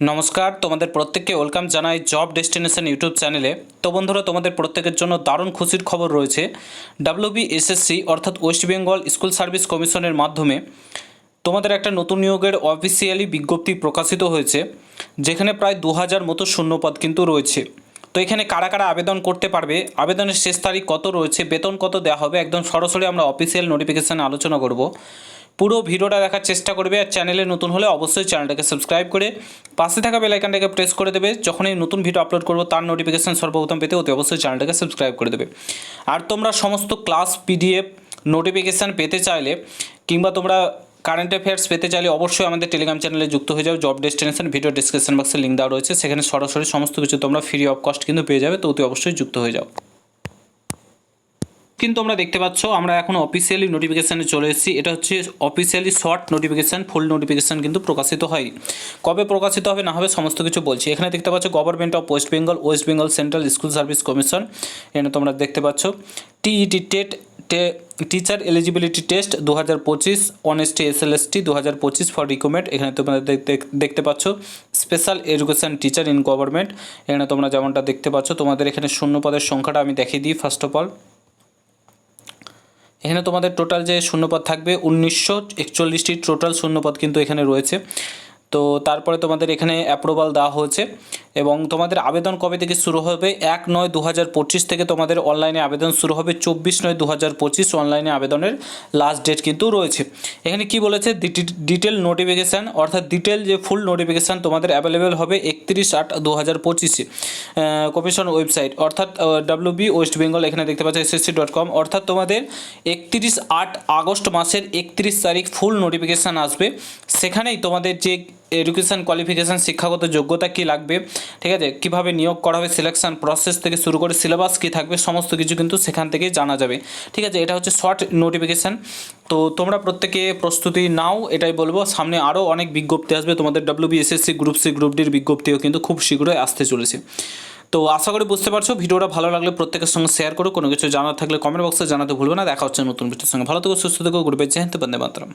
নমস্কার, তোমাদের প্রত্যেককে ওয়েলকাম জানাই জব ডেস্টিনেশন ইউটিউব চ্যানেলে। তো বন্ধুরা, তোমাদের প্রত্যেকের জন্য দারুণ খুশির খবর রয়েছে। ডাব্লিউবি এসএসসি অর্থাৎ ওয়েস্ট বেঙ্গল স্কুল সার্ভিস কমিশনের মাধ্যমে তোমাদের একটা নতুন নিয়োগের অফিসিয়ালি বিজ্ঞপ্তি প্রকাশিত হয়েছে, যেখানে প্রায় দু হাজার মতো শূন্যপদ কিন্তু রয়েছে। তো এখানে কারা কারা আবেদন করতে পারবে, আবেদনের শেষ তারিখ কত রয়েছে, বেতন কত দেওয়া হবে, একদম সরাসরি আমরা অফিসিয়াল নোটিফিকেশানে আলোচনা করব। পুরো ভিডিওটা দেখার চেষ্টা করবে আর চ্যানেলে নতুন হলে অবশ্যই চ্যানেলটাকে সাবস্ক্রাইব করে পাশে থাকা বেল আইকনটাকে প্রেস করে দেবে। যখনই নতুন ভিডিও আপলোড করব, তার নোটিফিকেশান সর্বপ্রথম পেতে অতি অবশ্যই চ্যানেলটাকে সাবস্ক্রাইব করে দেবে। আর তোমরা সমস্ত ক্লাস পিডিএফ নোটিফিকেশান পেতে চাইলে, কিংবা তোমরা কারেন্ট অ্যাফেয়ার্স পেতে চাইলে অবশ্যই আমাদের টেলিগ্রাম চ্যানেলে যুক্ত হয়ে যাও। জব ডেস্টিনেশন ভিডিও ডিসক্রিপশন বক্সে লিঙ্ক দেওয়া রয়েছে। সেখানে সরাসরি সমস্ত কিছু তোমরা ফ্রি অফ কস্ট কিন্তু পেয়ে যাবে, তো অতি অবশ্যই যুক্ত হয়ে যাও। কিন্তু আমরা দেখতে পাচ্ছ, আমরা এখন অফিসিয়ালি নোটিফিকেশানে চলে এসেছি। এটা হচ্ছে officially short notification full notification কিন্তু প্রকাশিত হয় কবে প্রকাশিত হবে না হবে সমস্ত কিছু বলছি। এখানে দেখতে পাচ্ছ government of West Bengal West Bengal central school service commission এখানে তোমরা দেখতে পাচ্ছ TET TET teacher eligibility test দু হাজার পঁচিশ অনেস্টি এস এল এস টি দু হাজার পঁচিশ ফর রিকমেন্ড এখানে তোমরা দেখতে পাচ্ছ special education teacher in government এখানে তোমরা যেমনটা দেখতে পাচ্ছ, তোমাদের এখানে শূন্য পদের সংখ্যাটা আমি দেখিয়ে দিই। ফার্স্ট অফ অল এখানে তোমাদের টোটাল যে শূন্যপদ থাকবে উনিশশো একচল্লিশটি টোটাল শূন্যপদ কিন্তু এখানে রয়েছে। তো তারপরে তোমাদের এখানে অ্যাপ্রুভাল দেওয়া হয়েছে। এবং তোমাদের আবেদন কবে থেকে শুরু হবে? এক নয় দু থেকে তোমাদের অনলাইনে আবেদন শুরু হবে। চব্বিশ নয় দু হাজার অনলাইনে আবেদনের লাস্ট ডেট কিন্তু রয়েছে। এখানে কি বলেছে? ডিটেল নোটিফিকেশান অর্থাৎ ডিটেল যে ফুল নোটিফিকেশান তোমাদের অ্যাভেলেবেল হবে একত্রিশ আট দু হাজার পঁচিশে কমিশন ওয়েবসাইট অর্থাৎ ডাব্লিউ বি ওয়েস্ট বেঙ্গল এখানে দেখতে পাচ্ছ এসএসসি ডট কম অর্থাৎ তোমাদের একত্রিশ আট আগস্ট মাসের একত্রিশ তারিখ ফুল নোটিফিকেশান আসবে। সেখানেই তোমাদের যে এডুকেশান কোয়ালিফিকেশান শিক্ষাগত যোগ্যতা কী লাগবে? ঠিক আছে? কীভাবে নিয়োগ করা হবে? সিলেকশন প্রসেস থেকে শুরু করে সিলেবাস কী থাকবে? সমস্ত কিছু কিন্তু সেখান থেকেই জানা যাবে। ঠিক আছে? এটা হচ্ছে শর্ট নোটিফিকেশান তো তোমরা প্রত্যেকে প্রস্তুতি নাও, এটাই বলব। সামনে আরও অনেক বিজ্ঞপ্তি আসবে। তোমাদের W BSSC group C group ডির বিজ্ঞপ্তিও কিন্তু খুব শীঘ্রই আসতে চলেছে। তো আশা করি বুঝতে পারছ, ভিডিওটা ভালো লাগলে প্রত্যেকের সঙ্গে শেয়ার করো। কোনো কিছু জানার থাকলে কমেন্ট বক্সে জানাতে ভুলবে না। দেখা হচ্ছে নতুন ভিডিওর সঙ্গে। ভালো থেকো, সুস্থ থেকো গ্রুপে হিন্দ, বন্দে মাতরম।